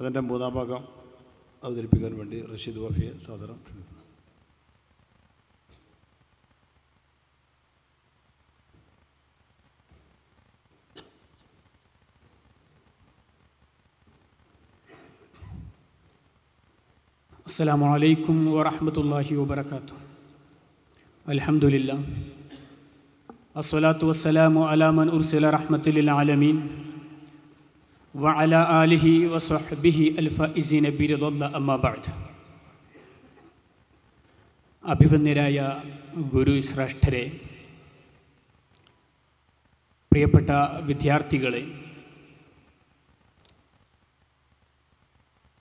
അതിൻ്റെ മൂന്നാം ഭാഗം അവതരിപ്പിക്കാൻ വേണ്ടി റഷീദ് വഫിയെ സാദരം ക്ഷണിക്കുന്നു السلام عليكم ورحمة الله وبركاته الحمد لله الصلاة والسلام على من أرسل رحمة للعالمين وعلى آله وصحبه الفائزين برضا الله أما بعد അഭിവന്യരായ ഗുരു ശ്രേഷ്ഠരെ പ്രിയപ്പെട്ട വിദ്യാർത്ഥികളെ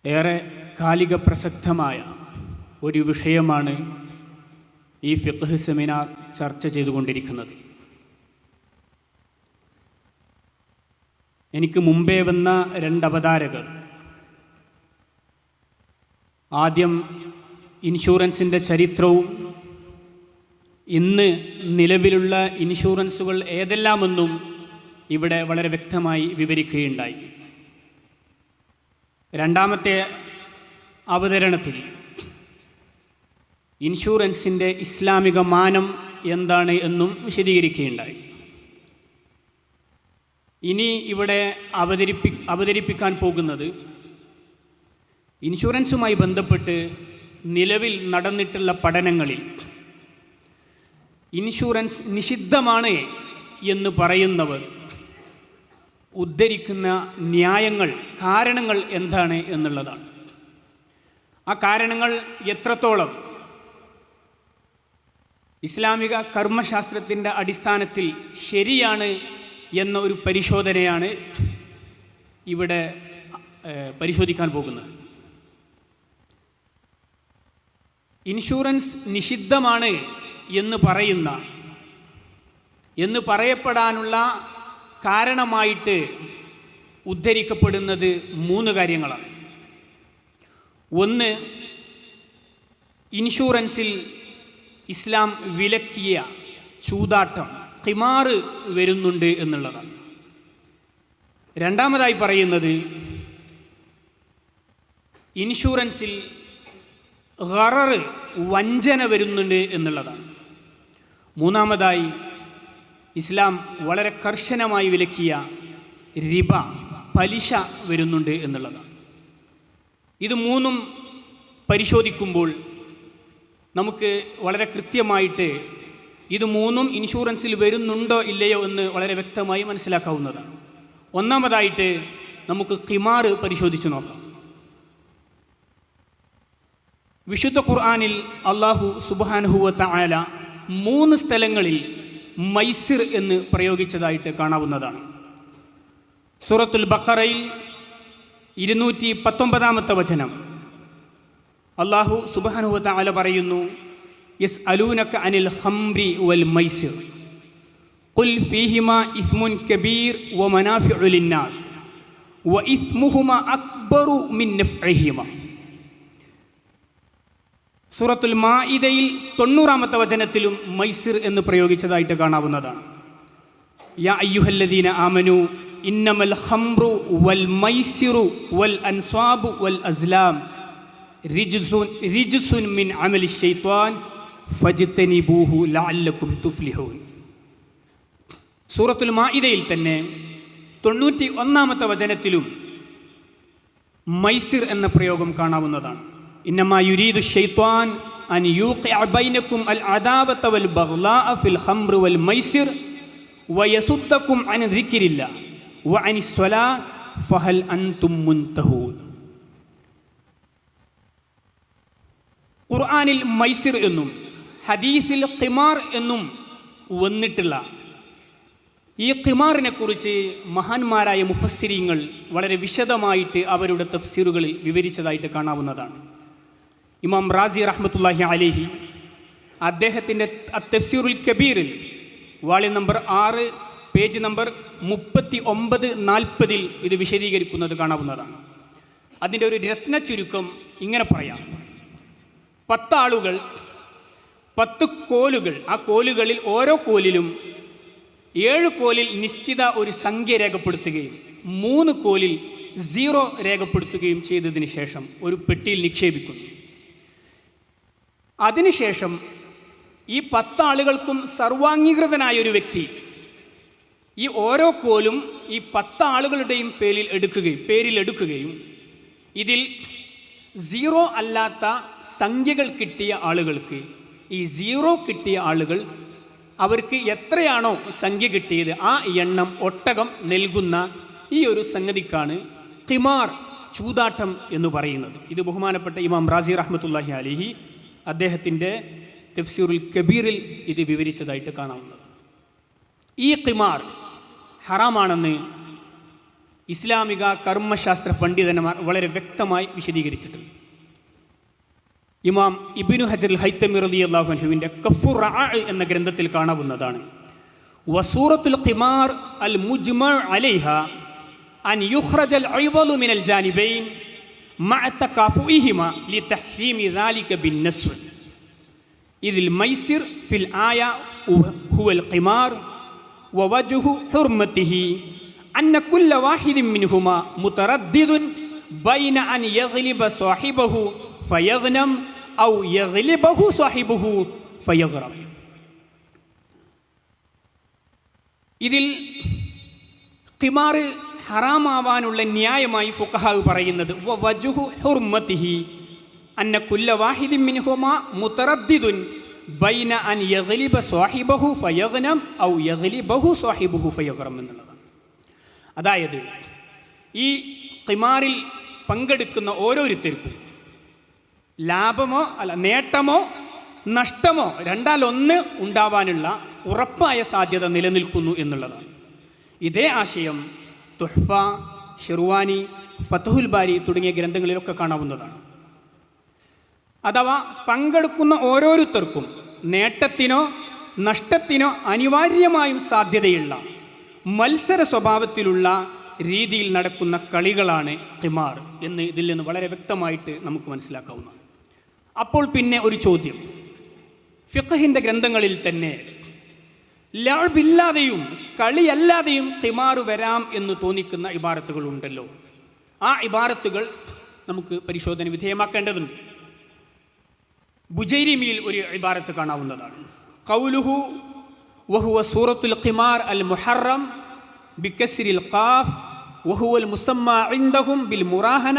ഏറെ കാലിക പ്രസക്തമായ ഒരു വിഷയമാണ് ഈ ഫിഖ് സെമിനാർ ചർച്ച ചെയ്തുകൊണ്ടിരിക്കുന്നത് എനിക്ക് മുമ്പേ വന്ന രണ്ട് അവതാരകർ ആദ്യം ഇൻഷുറൻസിന്റെ ചരിത്രവും ഇന്ന് നിലവിലുള്ള ഇൻഷുറൻസുകൾ ഏതെല്ലാമെന്നും ഇവിടെ വളരെ വ്യക്തമായി വിവരിക്കുകയുണ്ടായി. രണ്ടാമത്തെ അവതരണത്തിൽ ഇൻഷുറൻസിന്റെ ഇസ്ലാമിക മാനം എന്താണ് എന്നും വിശദീകരിക്കുകയുണ്ടായി. ഇനി ഇവിടെ അവതരിപ്പി അവതരിപ്പിക്കാൻ പോകുന്നത് ഇൻഷുറൻസുമായി ബന്ധപ്പെട്ട് നിലവിൽ നടന്നിട്ടുള്ള പഠനങ്ങളിൽ ഇൻഷുറൻസ് നിഷിദ്ധമാണ് എന്ന് പറയുന്നവർ ഉദ്ധരിക്കുന്ന ന്യായങ്ങൾ കാരണങ്ങൾ എന്താണ് എന്നുള്ളതാണ്. ആ കാരണങ്ങൾ എത്രത്തോളം? ഇസ്ലാമിക കർമ്മശാസ്ത്രത്തിന്റെ അടിസ്ഥാനത്തിൽ ശരിയാണ് എന്ന ഒരു പരിശോധനയാണ് ഇവിടെ പരിശോധിക്കാൻ പോകുന്നത്. ഇൻഷുറൻസ് നിഷിദ്ധമാണ് എന്ന് പറയുന്ന എന്ന് പറയപ്പെടാനുള്ള കാരണമായിട്ട് ഉദ്ധരിക്കപ്പെടുന്നത് മൂന്ന് കാര്യങ്ങളാണ്. ഒന്ന് ഇൻഷുറൻസിൽ ഇസ്ലാം വിലക്കിയ ചൂതാട്ടം. കിമാറ് വരുന്നുണ്ട് എന്നുള്ളതാണ്. രണ്ടാമതായി പറയുന്നത് ഇൻഷുറൻസിൽ ഹറർ വഞ്ചന വരുന്നുണ്ട് എന്നുള്ളതാണ്. മൂന്നാമതായി ഇസ്ലാം വളരെ കർശനമായി വിലക്കിയ റിബ പലിശ വരുന്നുണ്ട് എന്നുള്ളതാണ്. ഇത് മൂന്നും പരിശോധിക്കുമ്പോൾ നമുക്ക് വളരെ കൃത്യമായിട്ട് ഇത് മൂന്നും ഇൻഷുറൻസിൽ വരുന്നുണ്ടോ ഇല്ലയോ എന്ന് വളരെ വ്യക്തമായി മനസ്സിലാക്കാവുന്നതാണ്. ഒന്നാമതായിട്ട് നമുക്ക് കിമാറ് പരിശോധിച്ച് നോക്കാം. വിശുദ്ധ ഖുർആാനിൽ അള്ളാഹു സുബാനുഹുവത്ത ആല മൂന്ന് സ്ഥലങ്ങളിൽ മൈസിർ എന്ന് പ്രയോഗിച്ചതായിട്ട് കാണാവുന്നതാണ്. സൂറത്തുൽ ബക്കറയിൽ ഇരുന്നൂറ്റി പത്തൊമ്പതാമത്തെ വചനം. അള്ളാഹു സുബാനുഹുവത്ത ആല പറയുന്നു യസ് അലൂനക്ക അനിൽ ഹംറി വൽ മൈസിർ قل فيهما إثم كبير ومنافع للناس وإثمهما أكبر من نفعهما സൂറത്തുൽ മാഇദയിൽ തൊണ്ണൂറാമത്തെ വചനത്തിലും മൈസിർ എന്ന് പ്രയോഗിച്ചതായിട്ട് കാണാവുന്നതാണ് യാ അയ്യുഹല്ലദീന ആമനു ഇന്നമൽ ഹംറു വൽ മൈസിറു വൽ അൻസ്വാബു വൽ അസ്ലാം റിജ്സുൻ റിജ്സുൻ മിൻ അമലി ഷൈത്വാൻ ഫജ്തനിബൂഹു ലഅല്ലക്കും തുഫ്ലിഹൂൻ. സൂറത്തുൽ മാഇദയിൽ തന്നെ തൊണ്ണൂറ്റി ഒന്നാമത്തെ വചനത്തിലും മൈസിർ എന്ന പ്രയോഗം കാണാവുന്നതാണ്. ഇന്നമാ യുരീദു ഷൈത്വാൻ അൻ യൂഖിഅ ബൈനക്കും അൽ അദാവത വൽ ബഗ്ലാഅ ഫിൽ ഖംർ വൽ മൈസിർ വയസുദ്ദക്കും അൻ ദിക്രില്ല. വഅനി സ്വലാ ഫഹൽ അൻതും മുൻതഹൂൻ. ഖുർആനിൽ മൈസിർ എന്നും ഹദീസിൽ ഖിമാർ എന്നും വന്നിട്ടില്ല. ഈ ഖിമാറിനെ കുറിച്ച് മഹാന്മാരായ മുഫസ്സിരിങ്ങൾ വളരെ വിശദമായിട്ട് അവരുടെ തഫ്സീറുകളിൽ വിവരിച്ചതായിട്ട് കാണാവുന്നതാണ്. ഇമാം റാസി റഹ്മത്തുല്ലാഹി അലേഹി അദ്ദേഹത്തിന്റെ തഫ്സീറുൽ കബീറിൽ വാളി നമ്പർ ആറ് പേജ് നമ്പർ മുപ്പത്തി ഒമ്പത് നാൽപ്പതിൽ ഇത് വിശദീകരിക്കുന്നത് കാണാവുന്നതാണ്. അതിന്റെ ഒരു രത്ന ചുരുക്കം ഇങ്ങനെ പറയാം. പത്താളുകൾ പത്ത് കോലുകൾ. ആ കോലുകളിൽ ഓരോ കോലിലും ഏഴ് കോലിൽ നിശ്ചിത ഒരു സംഖ്യ രേഖപ്പെടുത്തുകയും മൂന്ന് കോലിൽ സീറോ രേഖപ്പെടുത്തുകയും ചെയ്തതിന് ശേഷം ഒരു പെട്ടിയിൽ നിക്ഷേപിക്കുന്നു. അതിനുശേഷം ഈ പത്താളുകൾക്കും സർവാംഗീകൃതനായ ഒരു വ്യക്തി ഈ ഓരോ കോലും ഈ പത്താളുകളുടെയും പേരിൽ എടുക്കുകയും പേരിൽ എടുക്കുകയും ഇതിൽ സീറോ അല്ലാത്ത സംഖ്യകൾ കിട്ടിയ ആളുകൾക്ക് ഈ സീറോ കിട്ടിയ ആളുകൾ അവർക്ക് എത്രയാണോ സംഖ്യ കിട്ടിയത് ആ എണ്ണം ഒട്ടകം നൽകുന്ന ഈ ഒരു സംഗതിക്കാണ് തിമാർ ചൂതാട്ടം എന്ന് പറയുന്നത്. ഇത് ബഹുമാനപ്പെട്ട ഇമാം റാസി റഹ്മത്തുല്ലാഹി അലിഹി അദ്ദേഹത്തിന്റെ തഫ്സീറുൽ കബീറിൽ ഇത് വിവരിച്ചതായിട്ട് കാണാവുന്നത് ഈ ഖിമാർ ഹറാമാണെന്ന് ഇസ്ലാമിക കർമ്മശാസ്ത്ര പണ്ഡിതന്മാർ വളരെ വ്യക്തമായി വിശദീകരിച്ചിട്ടുണ്ട്. ഇമാം ഇബിനു ഹജർ ഹൈത്തമി റലി അള്ളാഹുഹുവിൻ്റെ കഫുർ എന്ന ഗ്രന്ഥത്തിൽ കാണാവുന്നതാണ് വസൂറത്തുൽ ഖിമാർ അൽ മുജ്മ അലൈഹ അൻ യുഖ്റജ അൽ ഐവലു മിനൽ ജാനിബൈൻ مع تكافؤهما لتحريم ذلك بالنسل إذ الميسر في الآية هو القمار ووجه حرمته أن كل واحد منهما متردد بين أن يغلب صاحبه فيغنم ഔ യഗ്ലിബഹു സ്വഹിബുഹു ഫയഗ്റം ഇതിൽ കിമാറ് ഹറാമാവാനുള്ള ന്യായമായി ഫുക്കഹാവ് പറയുന്നത് വജുഹു ഹുർമത്തിഹി അന്ന കുല്ല വാഹിദിൻ മിൻഹുമ മുത്തറദ്ദിദുൻ ബൈന അൻ യഗ്ലിബ സ്വാഹിബഹു ഫയഗ്നം ഔ യഗ്ലിബഹു സ്വാഹിബുഹു ഫയഗ്രം എന്നുള്ളതാണ്. അതായത് ഈ കിമാറിൽ പങ്കെടുക്കുന്ന ഓരോരുത്തർക്കും ലാഭമോ അല്ല നേട്ടമോ നഷ്ടമോ രണ്ടാലൊന്ന് ഉണ്ടാവാനുള്ള ഉറപ്പായ സാധ്യത നിലനിൽക്കുന്നു എന്നുള്ളതാണ്. ഇതേ ആശയം തുഹ്ഫ ഷെർവാനി ഫതഹുൽ ബാരി തുടങ്ങിയ ഗ്രന്ഥങ്ങളിലൊക്കെ കാണാവുന്നതാണ്. അഥവാ പങ്കെടുക്കുന്ന ഓരോരുത്തർക്കും നേട്ടത്തിനോ നഷ്ടത്തിനോ അനിവാര്യമായും സാധ്യതയുള്ള മത്സര സ്വഭാവത്തിലുള്ള രീതിയിൽ നടക്കുന്ന കളികളാണ് തിമാർ എന്ന് ഇതിൽ നിന്ന് വളരെ വ്യക്തമായിട്ട് നമുക്ക് മനസ്സിലാക്കാവുന്നതാണ്. അപ്പോൾ പിന്നെ ഒരു ചോദ്യം. ഫിഖഹിന്റെ ഗ്രന്ഥങ്ങളിൽ തന്നെ ലാബില്ലാതെയും കളിയല്ലാതെയും തിമാറു വരാം എന്ന് തോന്നിക്കുന്ന ഇബാരത്തുകളുണ്ടല്ലോ ആ ഇബാരത്തുകൾ നമുക്ക് പരിശോധന വിധേയമാക്കേണ്ടതുണ്ട്. ബുജൈരിമിയിൽ ഒരു ഇബാരത്ത് കാണാവുന്നതാണ്. കൗലുഹു വഹുവ സൂറത്തുൽ ഖിമാർ അൽ മുഹറം ബിക്കസിരിൽ ഖാഫ് വഹുവൽ മുസമ്മ ഇന്ദഹും ബിൽ മുറാഹന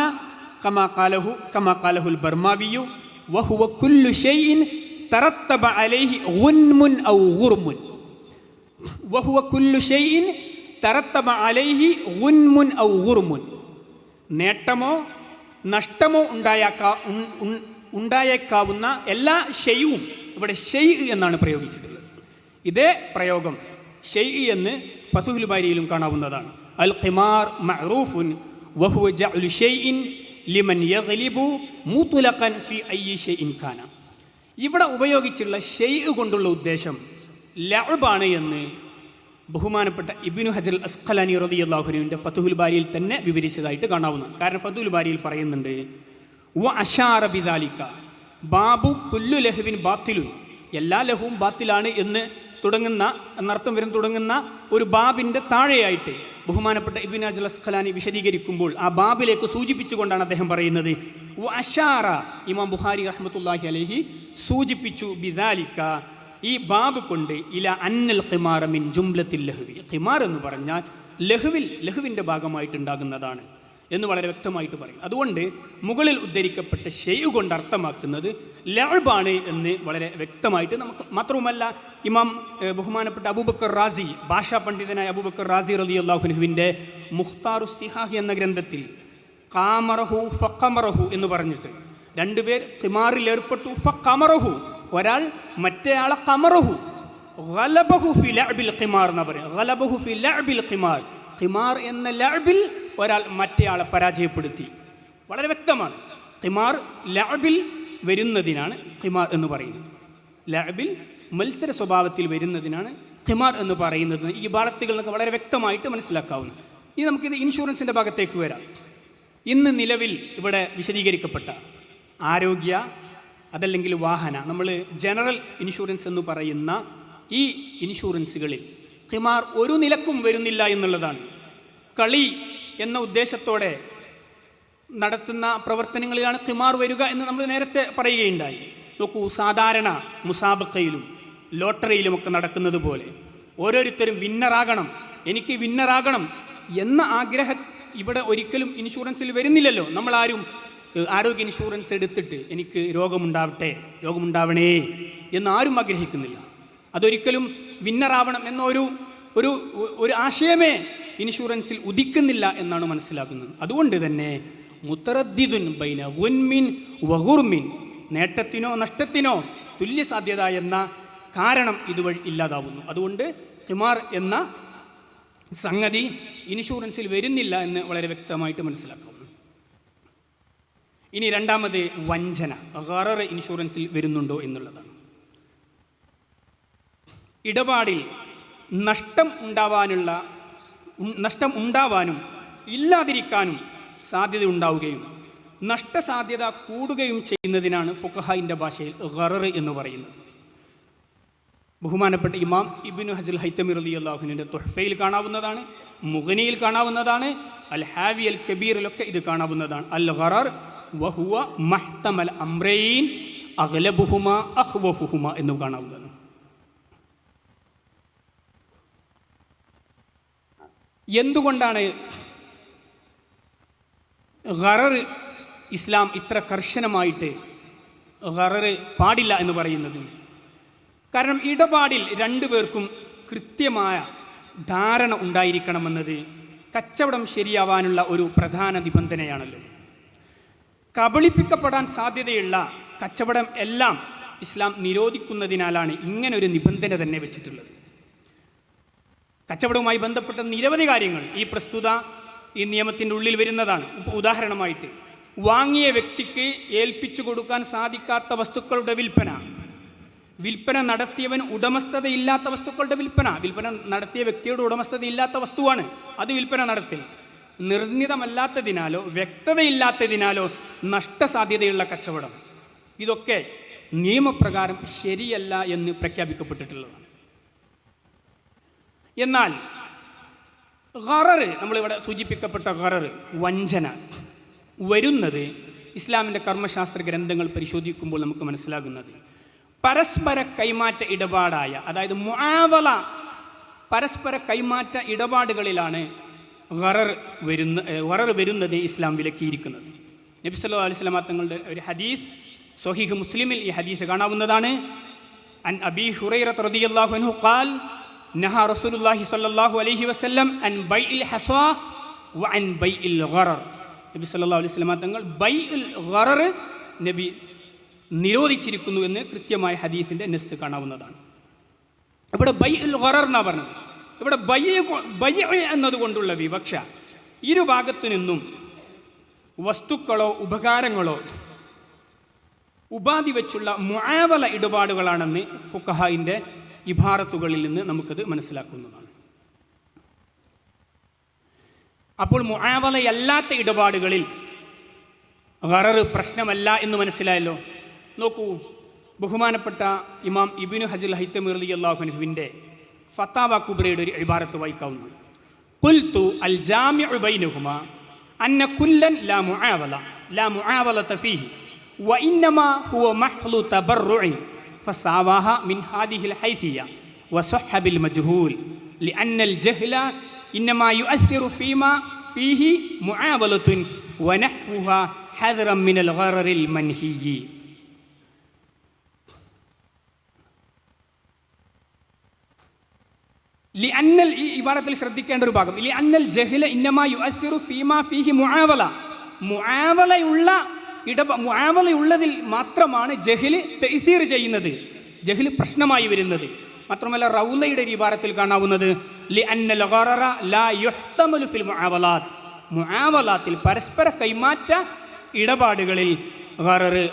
കമാ കാലഹു കമാ കാലഹുൽ ബർമാവിയു. നേട്ടമോ നഷ്ടമോ ഉണ്ടായേക്കാ ഉണ്ടായേക്കാവുന്ന എല്ലാ ഷെയ്യും ഇവിടെ ഷെയ് എന്നാണ് പ്രയോഗിച്ചിട്ടുള്ളത്. ഇതേ പ്രയോഗം ഷെയ് എന്ന് ഫസുഹുൽ ബാരിയിലും കാണാവുന്നതാണ്. അൽ ഖിമാർ മഹ്റൂഫുൻ വഹുവ ജഅുൽ ഷെയ്ഇൻ ലിമൻ യഗ്ലിബു മുത്ലഖൻ ഫി അയ്യി ഷെയ്ഇൻ ഖാന. ഇവിടെ ഉപയോഗിച്ചുള്ള ഷെയ് കൊണ്ടുള്ള ഉദ്ദേശം ലഅബാണ് എന്ന് ബഹുമാനപ്പെട്ട ഇബിനു ഹജൽ അസ്ഖലാനി റതി അള്ളാഹുനുവിന്റെ ഫതുഹുൽ ബാരിയിൽ തന്നെ വിവരിച്ചതായിട്ട് കാണാവുന്നു. കാരണം ഫതുഹുൽ ബാരിയിൽ പറയുന്നുണ്ട് വ അഷാറബിദാലിക്ക ബാബു കുല്ലു ലഹുവിൻ ബാത്തിലു എല്ലാ ലഹുവും ബാത്തിലാണ് എന്ന് തുടങ്ങുന്ന എന്നർത്ഥം വരും തുടങ്ങുന്ന ഒരു ബാബിന്റെ താഴെയായിട്ട് ബഹുമാനപ്പെട്ട ഇബിൻ അജൽ അസ്ഖലാനി വിശദീകരിക്കുമ്പോൾ ആ ബാബിലേക്ക് സൂചിപ്പിച്ചുകൊണ്ടാണ് അദ്ദേഹം പറയുന്നത് അഷാറ ഇമാം ബുഹാരി റഹ്മത്തുല്ലാഹി അലഹി സൂചിപ്പിച്ചു ബിദാലിക്ക ഈ ബാബ് കൊണ്ട് ഇല അന്നൽ ഖിമാറ മിൻ ജുംലത്തിൽ ലഹുവി ഖിമാർ എന്ന് പറഞ്ഞാൽ ലഹുവിൽ ലഹുവിന്റെ ഭാഗമായിട്ടുണ്ടാകുന്നതാണ്. എന്ന് വളരെ വ്യക്തമായിട്ട് പറയും. അതുകൊണ്ട് മുകളിൽ ഉദ്ധരിക്കപ്പെട്ട ഷെയ് കൊണ്ട് അർത്ഥമാക്കുന്നത് ലഴബാണ് എന്ന് വളരെ വ്യക്തമായിട്ട് നമുക്ക് മാത്രവുമല്ല ഇമാം ബഹുമാനപ്പെട്ട അബൂബക്കർ റാസി ഭാഷാ പണ്ഡിതനായ അബൂബക്കർ റാസി റലി അള്ളാഹുനുഹുവിന്റെ മുഖ്താറു സിഹാഹി എന്ന ഗ്രന്ഥത്തിൽ കാമറഹു ഫക്കമറഹു എന്ന് പറഞ്ഞിട്ട് രണ്ടുപേർ തിമാറിൽ ഏർപ്പെട്ടു. ഫക്കമറഹു ഒരാൾ മറ്റേയാളെ കമറഹു. ഗലബഹു ഫി ലഅബിൽ ഖിമാർ എന്ന് പറയും. ഗലബഹു ഫി ലഅബിൽ ഖിമാർ. ഖിമാർ എന്ന ലഅബിൽ ഒരാൾ മറ്റേയാളെ പരാജയപ്പെടുത്തി. വളരെ വ്യക്തമാണ്. തിമാർ ലാബിൽ വരുന്നതിനാണ് തിമാർ എന്ന് പറയുന്നത്. ലാബിൽ മത്സര സ്വഭാവത്തിൽ വരുന്നതിനാണ് തിമാർ എന്ന് പറയുന്നത്. ഈ ബാലത്തുകൾ നമുക്ക് വളരെ വ്യക്തമായിട്ട് മനസ്സിലാക്കാവുന്നു. ഇനി നമുക്കിത് ഇൻഷുറൻസിന്റെ ഭാഗത്തേക്ക് വരാം. ഇന്ന് നിലവിൽ ഇവിടെ വിശദീകരിക്കപ്പെട്ട ആരോഗ്യ അതല്ലെങ്കിൽ വാഹന നമ്മൾ ജനറൽ ഇൻഷുറൻസ് എന്ന് പറയുന്ന ഈ ഇൻഷുറൻസുകളിൽ തിമാർ ഒരു നിലക്കും വരുന്നില്ല എന്നുള്ളതാണ്. കളി എന്ന ഉദ്ദേശത്തോടെ നടത്തുന്ന പ്രവർത്തനങ്ങളിലാണ് തിമാർ വരിക എന്ന് നമ്മൾ നേരത്തെ പറയുകയുണ്ടായി. നോക്കൂ സാധാരണ മുസാബക്കയിലും ലോട്ടറിയിലുമൊക്കെ നടക്കുന്നത് പോലെ ഓരോരുത്തരും വിന്നറാകണം. എനിക്ക് വിന്നറാകണം എന്ന ആഗ്രഹം ഇവിടെ ഒരിക്കലും ഇൻഷുറൻസിൽ വരുന്നില്ലല്ലോ. നമ്മൾ ആരും ആരോഗ്യ ഇൻഷുറൻസ് എടുത്തിട്ട് എനിക്ക് രോഗമുണ്ടാവട്ടെ രോഗമുണ്ടാവണേ എന്ന് ആരും ആഗ്രഹിക്കുന്നില്ല. അതൊരിക്കലും വിന്നറാവണം എന്നൊരു ഒരു ഒരു ആശയമേ ഇൻഷുറൻസിൽ ഉദിക്കുന്നില്ല എന്നാണ് മനസ്സിലാക്കുന്നത്. അതുകൊണ്ട് തന്നെ മുത്തറദ്ദിദുൻ ബൈന വുൻമിൻ വഹുർമിൻ നേട്ടത്തിനോ നഷ്ടത്തിനോ തുല്യ സാധ്യത എന്ന കാരണം ഇതുവഴി ഇല്ലാതാവുന്നു. അതുകൊണ്ട് ഖിമാർ എന്ന സംഗതി ഇൻഷുറൻസിൽ വരുന്നില്ല എന്ന് വളരെ വ്യക്തമായിട്ട് മനസ്സിലാക്കുന്നു. ഇനി രണ്ടാമത് വഞ്ചന. ഗറർ ഇൻഷുറൻസിൽ വരുന്നുണ്ടോ എന്നുള്ളതാണ്. ഇടപാടിൽ നഷ്ടം ഉണ്ടാവാനുള്ള നഷ്ടം ഉണ്ടാവാനും ഇല്ലാതിരിക്കാനും സാധ്യത ഉണ്ടാവുകയും നഷ്ടസാധ്യത കൂടുകയും ചെയ്യുന്നതിനാണ് ഫുഖഹായിന്റെ ഭാഷയിൽ ഖറർ എന്ന് പറയുന്നത്. ബഹുമാനപ്പെട്ട ഇമാം ഇബിനു ഹജൽ ഹൈത്തമിർ അലി അള്ളാഹുവിന്റെ തൊഹഫയിൽ കാണാവുന്നതാണ് മുഗനിയിൽ കാണാവുന്നതാണ് അൽ ഹാവി അൽ കബീറിലൊക്കെ ഇത് കാണാവുന്നതാണ്. അൽ ഖറർ വഹുവ മഹ്തമൽ അംറൈൻ അഗ്ലബുഹുമ അഹ്വഫുഹുമ എന്നും കാണാവുന്നതാണ്. എന്തുകൊണ്ടാണ് ഖറർ ഇസ്ലാം ഇത്ര കർശനമായിട്ട് ഖറർ പാടില്ല എന്ന് പറയുന്നത്? കാരണം ഇടപാടിൽ രണ്ടു പേർക്കും കൃത്യമായ ധാരണ ഉണ്ടായിരിക്കണമെന്നത് കച്ചവടം ശരിയാവാനുള്ള ഒരു പ്രധാന നിബന്ധനയാണല്ലോ. കബളിപ്പിക്കപ്പെടാൻ സാധ്യതയുള്ള കച്ചവടം എല്ലാം ഇസ്ലാം നിരോധിക്കുന്നതിനാലാണ് ഇങ്ങനൊരു നിബന്ധന തന്നെ വെച്ചിട്ടുള്ളത്. കച്ചവടവുമായി ബന്ധപ്പെട്ട നിരവധി കാര്യങ്ങൾ ഈ പ്രസ്തുത ഈ നിയമത്തിന്റെ ഉള്ളിൽ വരുന്നതാണ്. ഉദാഹരണമായിട്ട് വാങ്ങിയ വ്യക്തിക്ക് ഏൽപ്പിച്ചു കൊടുക്കാൻ സാധിക്കാത്ത വസ്തുക്കളുടെ വിൽപ്പന. വിൽപ്പന നടത്തിയവൻ ഉടമസ്ഥതയില്ലാത്ത വസ്തുക്കളുടെ വിൽപ്പന. വിൽപ്പന നടത്തിയ വ്യക്തിയുടെ ഉടമസ്ഥതയില്ലാത്ത വസ്തുവാണ്. അത് വിൽപ്പന നടത്തൽ. നിർണിതമല്ലാത്തതിനാലോ വ്യക്തതയില്ലാത്തതിനാലോ നഷ്ടസാധ്യതയുള്ള കച്ചവടം. ഇതൊക്കെ നിയമപ്രകാരം ശരിയല്ല എന്ന് പ്രഖ്യാപിക്കപ്പെട്ടിട്ടുള്ളതാണ്. എന്നാൽ ഖററ് നമ്മളിവിടെ സൂചിപ്പിക്കപ്പെട്ട ഖററ് വഞ്ചന. വരുന്നത് ഇസ്ലാമിന്റെ കർമ്മശാസ്ത്ര ഗ്രന്ഥങ്ങൾ പരിശോധിക്കുമ്പോൾ നമുക്ക് മനസ്സിലാകുന്നത്. പരസ്പര കൈമാറ്റ ഇടപാടായ അതായത് മുആവല പരസ്പര കൈമാറ്റ ഇടപാടുകളിലാണ് ഖറർ വരുന്ന ഖറർ വരുന്നത് ഇസ്ലാം വിലക്കിയിരിക്കുന്നത്. നബി സല്ലല്ലാഹു അലൈഹി വസല്ലം തങ്ങളുടെ ഒരു ഹദീസ് സ്വഹീഹ് മുസ്ലിമിൽ ഈ ഹദീസ് കാണാവുന്നതാണ്. അൻ അബി ഹുറൈറ റളിയല്ലാഹു അൻഹു ഖാൽ നഹ റസൂലുള്ളാഹി സ്വല്ലല്ലാഹു അലൈഹി വസല്ലം അൻ ബൈഇൽ ഹസ്വാ വ അൻ ബൈഇൽ ഖറർ. നബി സല്ലല്ലാഹു അലൈഹി വസല്ലമ തങ്ങൾ ബൈഇൽ ഖറർ നബി നിരോധിച്ചിരിക്കുന്നു എന്ന് കൃത്യമായ ഹദീഫിന്റെ നെസ് കാണാവുന്നതാണ്. ഇവിടെ ബൈ ഉൽ ഖറർ എന്നാണ് പറഞ്ഞത്. ഇവിടെ ബൈ ബൈ എന്നതുകൊണ്ടുള്ള വിവക്ഷ ഇരുഭാഗത്തു നിന്നും വസ്തുക്കളോ ഉപകാരങ്ങളോ ഉപാധി വെച്ചുള്ള മുആവല ഇടപാടുകളാണെന്ന് ഫുക്കഹായിന്റെ ഇഭാറത്തുകളിൽ നിന്ന് നമുക്കത് മനസ്സിലാക്കുന്നതാണ്. അപ്പോൾ മുഴാവലയല്ലാത്ത ഇടപാടുകളിൽ ഗറർ പ്രശ്നമല്ല എന്ന് മനസ്സിലായല്ലോ. നോക്കൂ ബഹുമാനപ്പെട്ട ഇമാം ഇബിനു ഹജിൽ ഹൈത്തമീർ അലി അള്ളാഹുനുഹുവിന്റെ ഫത്താവ കുബ്രയുടെ ഒരു ഇബാരത്ത് വായിക്കാവുന്നു കുൽത്തു അൽ ജാമിഉ ബൈനഹുമ അന്ന കുല്ലൻ ലാ മുആവല ലാ മുആവല തഫീഹി വഇന്നമാ ഹുവ മഹ്ലു തബർറുഇ فساواها من هذه الحيثية وصح بالمجهول لأن الجهل إنما يؤثر فيما فيه معاملة ونحوها حذرا من الغرر المنهي ലിഅന്നൽ ഈ ഇബാറത്തിൽ ശ്രദ്ധിക്കേണ്ട ഒരു ഭാഗം ലിഅന്നൽ ജഹ്ല ഇന്നമാ യുഅസ്സിറു ഫീമാ ഫീഹി മുആവല മുആവലയുള്ള ഇട ഉള്ളതിൽ മാത്രമാണ് ജഹിൽ തൈസീർ ചെയ്യുന്നത്. ജഹിൽ പ്രശ്നമായി വരുന്നത്. മാത്രമല്ല റൗലയുടെ ഇബാറത്തിൽ കാണാവുന്നത് മുആവലാത്തിൽ പരസ്പര കൈമാറ്റ ഇടപാടുകളിൽ ഗറർ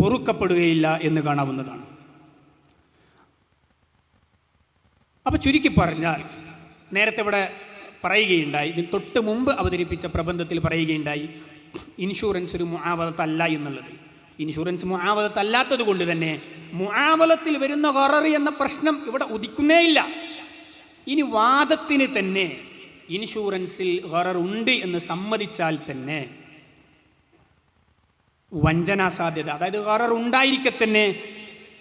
പൊറുക്കപ്പെടുകയില്ല എന്ന് കാണാവുന്നതാണ്. അപ്പോൾ ചുരുക്കി പറഞ്ഞാൽ നേരത്തെ ഇവിടെ പറയുകയുണ്ടായി ഇതിന് തൊട്ട് മുമ്പ് അവതരിപ്പിച്ച പ്രബന്ധത്തിൽ പറയുകയുണ്ടായി ഇൻഷുറൻസ് ഒരു മുആവലത്തല്ല എന്നുള്ളത്. ഇൻഷുറൻസ് മുആവലത്തല്ലാത്തത് കൊണ്ട് തന്നെ മുആവലത്തിൽ വരുന്ന ഹററി എന്ന പ്രശ്നം ഇവിടെ ഉദിക്കുന്നേയില്ല. ഇനി വാദത്തിന് തന്നെ ഇൻഷുറൻസിൽ ഉണ്ട് എന്ന് സമ്മതിച്ചാൽ തന്നെ വഞ്ചനാ സാധ്യത അതായത് ഉണ്ടായിരിക്കെ തന്നെ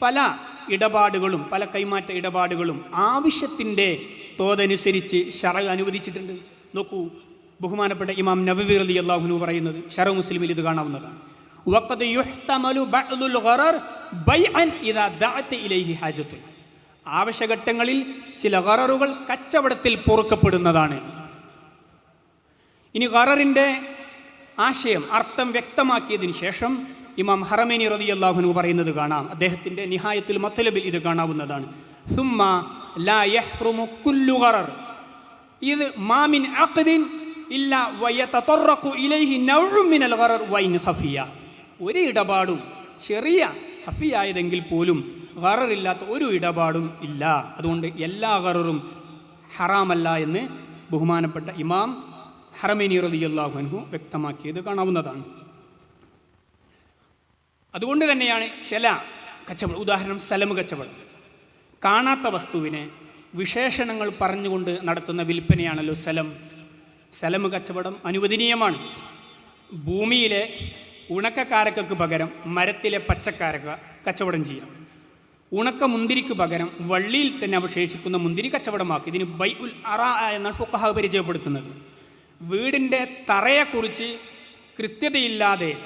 പല ഇടപാടുകളും പല കൈമാറ്റ ഇടപാടുകളും ആവശ്യത്തിന്റെ തോതനുസരിച്ച് ഷറ അനുവദിച്ചിട്ടുണ്ട്. നോക്കൂ ബഹുമാനപ്പെട്ട ഇമാം നബവി അലി അള്ളാഹുനു പറയുന്നത് ഷറ മുസ്ലിമിൽ ഇത് കാണാവുന്നതാണ്. ആവശ്യഘട്ടങ്ങളിൽ ചില ഗററുകൾ കച്ചവടത്തിൽ പൊറുക്കപ്പെടുന്നതാണ്. ഇനി ഗററിന്റെ ആശയം അർത്ഥം വ്യക്തമാക്കിയതിന് ശേഷം ഇമാം ഹറമേനി റതി അള്ളാഹുനു പറയുന്നത് കാണാം. അദ്ദേഹത്തിന്റെ നിഹായത്തിൽ മത്തലബിൽ ഇത് കാണാവുന്നതാണ്. സുമ്മ ലാ ഇത് മാമിൻ അഖദിൻ ഇല്ല വയതറഖു ഇലൈഹി നൗഴുമിനൽ മിനൽ ഗറർ വൈൻ ഹഫിയ ഒരു ഇടപാടും ചെറിയ ഹഫിയായതെങ്കിൽ പോലും ഗററില്ലാത്ത ഒരു ഇടപാടും ഇല്ല. അതുകൊണ്ട് എല്ലാ ഗററും ഹറാമല്ല എന്ന് ബഹുമാനപ്പെട്ട ഇമാം ഹറമേനി റളിയല്ലാഹു അൻഹു വ്യക്തമാക്കിയത് കാണാവുന്നതാണ്. അതുകൊണ്ട് തന്നെയാണ് ചില കച്ചവടം ഉദാഹരണം സലമ് കച്ചവടം. കാണാത്ത വസ്തുവിനെ വിശേഷണങ്ങൾ പറഞ്ഞുകൊണ്ട് നടത്തുന്ന വിൽപ്പനയാണല്ലോ സലം. സലമ് കച്ചവടം അനുവദനീയമാണ്. ഭൂമിയിലെ ഉണക്കക്കാരക്കക്ക് പകരം മരത്തിലെ പച്ചക്കാരക്ക കച്ചവടം ചെയ്യാം. ഉണക്ക മുന്തിരിക്ക് പകരം വള്ളിയിൽ തന്നെ അവശേഷിക്കുന്ന മുന്തിരി കച്ചവടമാക്കി ഇതിന് ബൈ ഉൽ അറ എന്നാണ് ഫുക്കഹ പരിചയപ്പെടുത്തുന്നത്. വീടിന്റെ തറയെക്കുറിച്ച് കൃത്യതയില്ലാതെ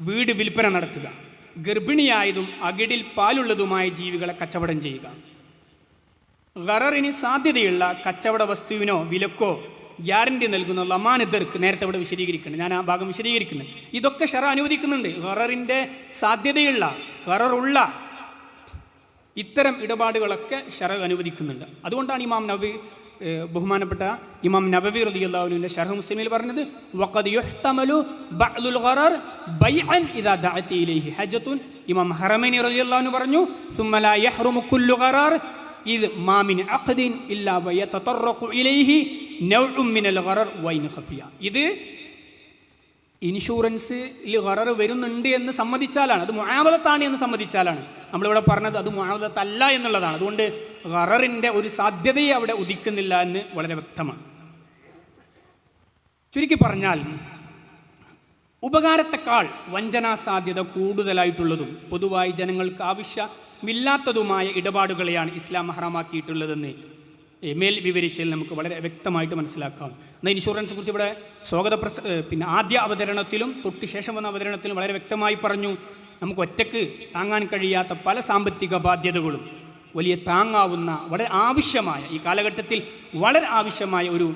വീട് വിൽപ്പന നടത്തുക. ഗർഭിണിയായതും അകിടിൽ പാലുള്ളതുമായ ജീവികളെ കച്ചവടം ചെയ്യുക. ഗററിന് സാധ്യതയുള്ള കച്ചവട വസ്തുവിനോ വിലക്കോ ഗ്യാരണ്ടി നൽകുന്ന ലമാനിതർക്ക് നേരത്തെ ഇവിടെ വിശദീകരിക്കുന്നു ഞാൻ ആ ഭാഗം വിശദീകരിക്കുന്നത് ഇതൊക്കെ ഷറ അനുവദിക്കുന്നുണ്ട്. ഗററിന്റെ സാധ്യതയുള്ള ഗററുള്ള ഇത്തരം ഇടപാടുകളൊക്കെ ഷറ അനുവദിക്കുന്നുണ്ട്. അതുകൊണ്ടാണ് ഇമാം നബി ബഹുമാനപ്പെട്ട ഇമാം നബവി അള്ളാഹുലിന്റെ ഷർഹ് മുസ്ലിമിൽ പറഞ്ഞത് വഖദ് യുഹ്തമലു ബൈഅൻ ഇദാ ദഅതി ഇലൈഹി ഹജ്ജത്തുൻ. ഇമാം ഹറമൈനി റളിയല്ലാഹു പറഞ്ഞു സുമ്മ ലാ യഹ്റുമു ഇത് മാമിൻ അഖദിൻ ഇല്ലാ വയതതറഖു ഇലൈഹി ഖഫിയ. ഇത് ഇൻഷുറൻസിൽ ഗറർ വരുന്നുണ്ട് എന്ന് സമ്മതിച്ചാലാണ്. അത് മുഴാവലത്താണ് എന്ന് സമ്മതിച്ചാലാണ്. നമ്മളിവിടെ പറഞ്ഞത് അത് മുഴാവലത്തല്ല എന്നുള്ളതാണ്. അതുകൊണ്ട് ഗററിന്റെ ഒരു സാധ്യതയെ അവിടെ ഉദിക്കുന്നില്ല എന്ന് വളരെ വ്യക്തമാണ്. ചുരുക്കി പറഞ്ഞാൽ ഉപകാരത്തെക്കാൾ വഞ്ചനാ സാധ്യത കൂടുതലായിട്ടുള്ളതും പൊതുവായി ജനങ്ങൾക്ക് ആവശ്യമില്ലാത്തതുമായ ഇടപാടുകളെയാണ് ഇസ്ലാം ഹറാമാക്കിയിട്ടുള്ളതെന്ന് ഏ, മേൽ വിവരിച്ചതിൽ നമുക്ക് വളരെ വ്യക്തമായിട്ട് മനസ്സിലാക്കാം. എന്നാൽ ഇൻഷുറൻസിനെ കുറിച്ച് ഇവിടെ സ്വാഗത പ്രസ പിന്നെ ആദ്യ അവതരണത്തിലും തൊട്ട് ശേഷം വന്ന അവതരണത്തിലും വളരെ വ്യക്തമായി പറഞ്ഞു നമുക്ക് ഒറ്റയ്ക്ക് താങ്ങാൻ കഴിയാത്ത പല സാമ്പത്തിക ബാധ്യതകളും വലിയ താങ്ങാവുന്ന വളരെ ആവശ്യമായ ഈ കാലഘട്ടത്തിൽ വളരെ ആവശ്യമായ ഒരു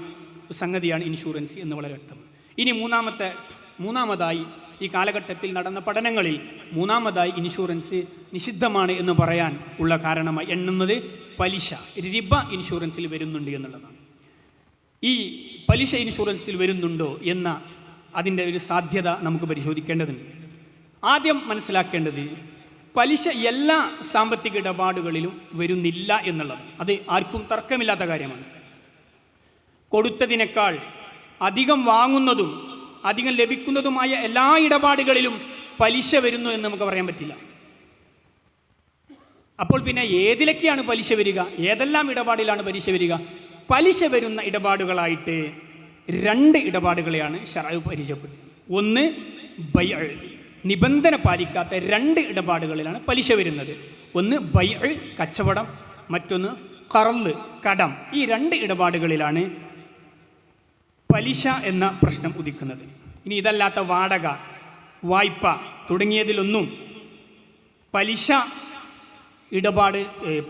സംഗതിയാണ് ഇൻഷുറൻസ് എന്ന് വളരെ വ്യക്തം ഇനി മൂന്നാമത്തെ മൂന്നാമതായി ഈ കാലഘട്ടത്തിൽ നടന്ന പഠനങ്ങളിൽ മൂന്നാമതായി ഇൻഷുറൻസ് നിഷിദ്ധമാണ് എന്ന് പറയാൻ ഉള്ള കാരണമായി എണ്ണുന്നത് പലിശ റിബ ഇൻഷുറൻസിൽ വരുന്നുണ്ട് എന്നുള്ളതാണ്. ഈ പലിശ ഇൻഷുറൻസിൽ വരുന്നുണ്ടോ എന്ന അതിന്റെ ഒരു സാധ്യത നമുക്ക് പരിശോധിക്കേണ്ടതുണ്ട്. ആദ്യം മനസ്സിലാക്കേണ്ടത് പലിശ എല്ലാ സാമ്പത്തിക ഇടപാടുകളിലും വരുന്നില്ല എന്നുള്ളത്. അത് ആർക്കും തർക്കമില്ലാത്ത കാര്യമാണ്. കൊടുത്തതിനേക്കാൾ അധികം വാങ്ങുന്നതും അധികം ലഭിക്കുന്നതുമായ എല്ലാ ഇടപാടുകളിലും പലിശ വരുന്നു എന്ന് നമുക്ക് പറയാൻ പറ്റില്ല. അപ്പോൾ പിന്നെ ഏതിലൊക്കെയാണ് പലിശ വരിക? ഏതെല്ലാം ഇടപാടിലാണ് പലിശ വരിക? പലിശ വരുന്ന ഇടപാടുകളായിട്ട് രണ്ട് ഇടപാടുകളെയാണ് ഷറാവ് പരിചയപ്പെടുന്നത് ഒന്ന് ബൈ നിബന്ധന പാലിക്കാത്ത രണ്ട് ഇടപാടുകളിലാണ് പലിശ വരുന്നത്. ഒന്ന് ബൈ കച്ചവടം. മറ്റൊന്ന് കറൽ കടം. ഈ രണ്ട് ഇടപാടുകളിലാണ് പലിശ എന്ന പ്രശ്നം ഉദിക്കുന്നത്. ഇനി ഇതല്ലാത്ത വാടക വായ്പ തുടങ്ങിയതിലൊന്നും പലിശ ഇടപാട്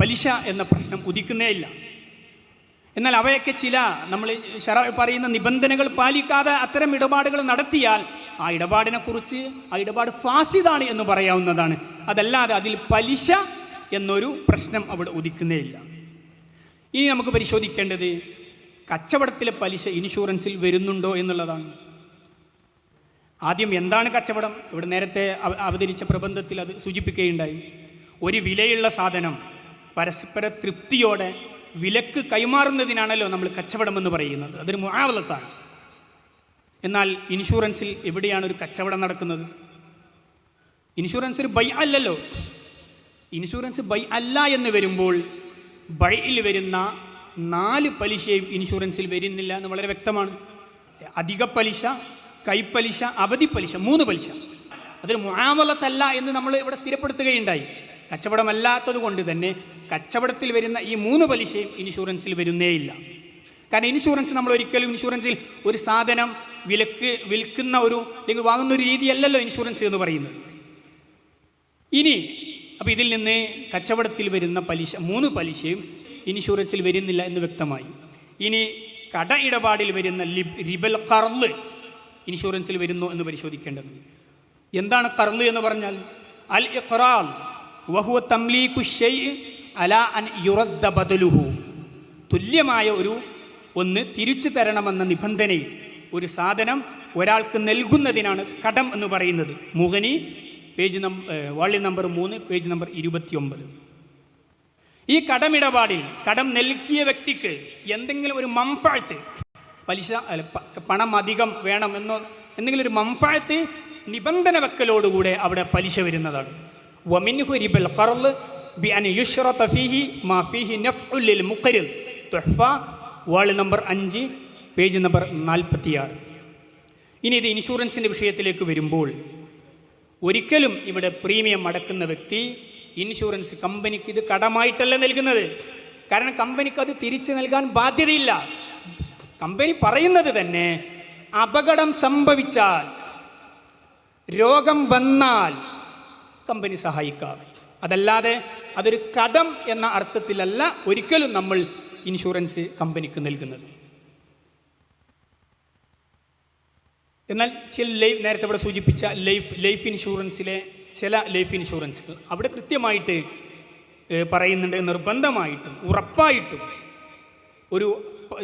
പലിശ എന്ന പ്രശ്നം ഉദിക്കുന്നേ ഇല്ല. എന്നാൽ അവയൊക്കെ ചില നമ്മൾ പറയുന്ന നിബന്ധനകൾ പാലിക്കാതെ അത്തരം ഇടപാടുകൾ നടത്തിയാൽ ആ ഇടപാടിനെ കുറിച്ച് ആ ഇടപാട് ഫാസിദാണ് എന്ന് പറയാവുന്നതാണ്. അതല്ലാതെ അതിൽ പലിശ എന്നൊരു പ്രശ്നം അവിടെ ഉദിക്കുന്നേ ഇല്ല. ഇനി നമുക്ക് പരിശോധിക്കേണ്ടത് കച്ചവടത്തിലെ പലിശ ഇൻഷുറൻസിൽ വരുന്നുണ്ടോ എന്നുള്ളതാണ്. ആദ്യം എന്താണ് കച്ചവടം? ഇവിടെ നേരത്തെ അവതരിച്ച പ്രബന്ധത്തിൽ അത് സൂചിപ്പിക്കുകയുണ്ടായി. ഒരു വിലയുള്ള സാധനം പരസ്പര തൃപ്തിയോടെ വിലക്ക് കൈമാറുന്നതിനാണല്ലോ നമ്മൾ കച്ചവടം എന്ന് പറയുന്നത്. അതൊരു മുഴാവലത്താണ് എന്നാൽ ഇൻഷുറൻസിൽ എവിടെയാണ് ഒരു കച്ചവടം നടക്കുന്നത്? ഇൻഷുറൻസ് ഒരു ബൈ അല്ലല്ലോ. ഇൻഷുറൻസ് ബൈ അല്ല എന്ന് വരുമ്പോൾ ബൈയിൽ വരുന്ന നാല് പലിശയും ഇൻഷുറൻസിൽ വരുന്നില്ല എന്ന് വളരെ വ്യക്തമാണ്. അധിക പലിശ കൈപ്പലിശ അവധി പലിശ മൂന്ന് പലിശ. അതൊരു മുഴാമലത്തല്ല എന്ന് നമ്മൾ ഇവിടെ സ്ഥിരപ്പെടുത്തുകയുണ്ടായി. കച്ചവടമല്ലാത്തത് കൊണ്ട് തന്നെ കച്ചവടത്തിൽ വരുന്ന ഈ മൂന്ന് പലിശയും ഇൻഷുറൻസിൽ വരുന്നേയില്ല. കാരണം ഇൻഷുറൻസ് നമ്മൾ ഒരിക്കലും ഇൻഷുറൻസിൽ ഒരു സാധനം വിലക്ക് വിൽക്കുന്ന ഒരു അല്ലെങ്കിൽ വാങ്ങുന്ന ഒരു രീതിയല്ലല്ലോ ഇൻഷുറൻസ് എന്ന് പറയുന്നത്. ഇനി അപ്പോൾ ഇതിൽ നിന്ന് കച്ചവടത്തിൽ വരുന്ന പലിശ മൂന്ന് പലിശയും ഇൻഷുറൻസിൽ വരുന്നില്ല എന്ന് വ്യക്തമായി. ഇനി കട ഇടപാടിൽ വരുന്ന റിബൽ കർൾ ഇൻഷുറൻസിൽ വരുന്നു എന്ന് പരിശോധിക്കേണ്ടത് എന്താണ് കർൾ എന്ന് പറഞ്ഞാൽ? അൽ ഇഖ്റാൽ വഹുവ തംലീഖു ഷെയ് അല അൻ യുറദ്ദ ബദലുഹു. തുല്യമായ ഒരു ഒന്ന് തിരിച്ചു തരണമെന്ന നിബന്ധനയിൽ ഒരു സാധനം ഒരാൾക്ക് നൽകുന്നതിനാണ് കടം എന്ന് പറയുന്നത്. മുഖനി പേജ് നമ്പർ വാളി നമ്പർ മൂന്ന് പേജ് നമ്പർ ഇരുപത്തിയൊമ്പത്. ഈ കടമിടപാടിൽ കടം നൽകിയ വ്യക്തിക്ക് എന്തെങ്കിലും ഒരു മംഫാഴ്ത്ത് പലിശ പണം അധികം വേണം എന്നോ എന്തെങ്കിലും ഒരു മംഫാഴ്ത്ത് നിബന്ധന വെക്കലോടുകൂടെ അവിടെ പലിശ വരുന്നതാണ്. വമിൻഹു റിബൽ ഖർൾ ബിഅൻ യുശ്റത തഫീഹി മാ ഫീഹി നഫ്ഉൽ മുഖരിൽ തുഹ്ഫ വാൾ നമ്പർ അഞ്ച് പേജ് നമ്പർ നാൽപ്പത്തിയാറ്. ഇനി ഇത് ഇൻഷുറൻസിന്റെ വിഷയത്തിലേക്ക് വരുമ്പോൾ ഒരിക്കലും ഇവിടെ പ്രീമിയം അടക്കുന്ന വ്യക്തി ഇൻഷുറൻസ് കമ്പനിക്ക് ഇത് കടമായിട്ടല്ല നൽകുന്നത്. കാരണം കമ്പനിക്ക് അത് തിരിച്ചു നൽകാൻ ബാധ്യതയില്ല. കമ്പനി പറയുന്നത് തന്നെ അപകടം സംഭവിച്ചാൽ രോഗം വന്നാൽ കമ്പനി സഹായിക്കാം. അതല്ലാതെ അതൊരു കടം എന്ന അർത്ഥത്തിലല്ല ഒരിക്കലും നമ്മൾ ഇൻഷുറൻസ് കമ്പനിക്ക് നൽകുന്നത്. എന്നാൽ ചില ലൈഫ് നേരത്തെ ഇവിടെ സൂചിപ്പിച്ച ലൈഫ് ലൈഫ് ഇൻഷുറൻസിലെ ചില ലൈഫ് ഇൻഷുറൻസുകൾ അവിടെ കൃത്യമായിട്ട് പറയുന്നുണ്ട്. നിർബന്ധമായിട്ടും ഉറപ്പായിട്ടും ഒരു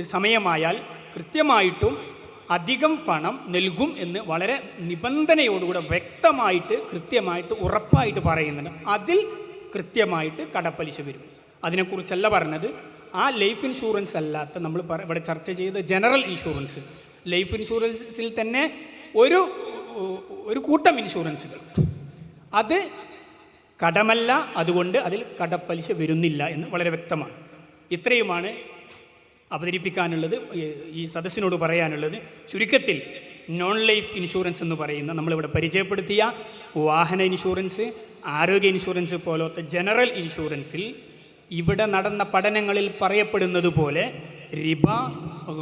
സമയമായാൽ കൃത്യമായിട്ടും അധികം പണം നൽകും എന്ന് വളരെ നിബന്ധനയോടുകൂടെ വ്യക്തമായിട്ട് കൃത്യമായിട്ട് ഉറപ്പായിട്ട് പറയുന്നുണ്ട്. അതിൽ കൃത്യമായിട്ട് കടപ്പലിശ വരും. അതിനെക്കുറിച്ചല്ല പറഞ്ഞത്. ആ ലൈഫ് ഇൻഷുറൻസ് അല്ലാത്ത നമ്മൾ ഇവിടെ ചർച്ച ചെയ്ത ജനറൽ ഇൻഷുറൻസ് ലൈഫ് ഇൻഷുറൻസിൽ തന്നെ ഒരു ഒരു കൂട്ടം ഇൻഷുറൻസുകൾ അത് കടമല്ല അതുകൊണ്ട് അതിൽ കടപ്പലിശ വരുന്നില്ല എന്ന് വളരെ വ്യക്തമാണ്. ഇത്രയുമാണ് അവതരിപ്പിക്കാനുള്ളത് ഈ- സദസ്സിനോട് പറയാനുള്ളത്. ചുരുക്കത്തിൽ നോൺ ലൈഫ് ഇൻഷുറൻസ് എന്ന് പറയുന്ന നമ്മളിവിടെ പരിചയപ്പെടുത്തിയ വാഹന ഇൻഷുറൻസ് ആരോഗ്യ ഇൻഷുറൻസ് പോലത്തെ ജനറൽ ഇൻഷുറൻസിൽ ഇവിടെ നടന്ന പഠനങ്ങളിൽ പറയപ്പെടുന്നത് പോലെ റിബ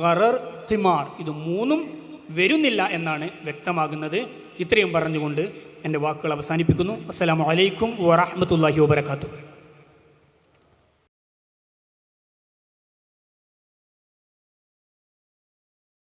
ഗറർ തിമാർ ഇത് മൂന്നും വരുന്നില്ല എന്നാണ് വ്യക്തമാകുന്നത്. ഇത്രയും പറഞ്ഞുകൊണ്ട് എന്റെ വാക്കുകൾ അവസാനിപ്പിക്കുന്നു. അസ്സാം വലൈക്കും വറഹ്മത്തുള്ളാഹി വബറകാതുഹു.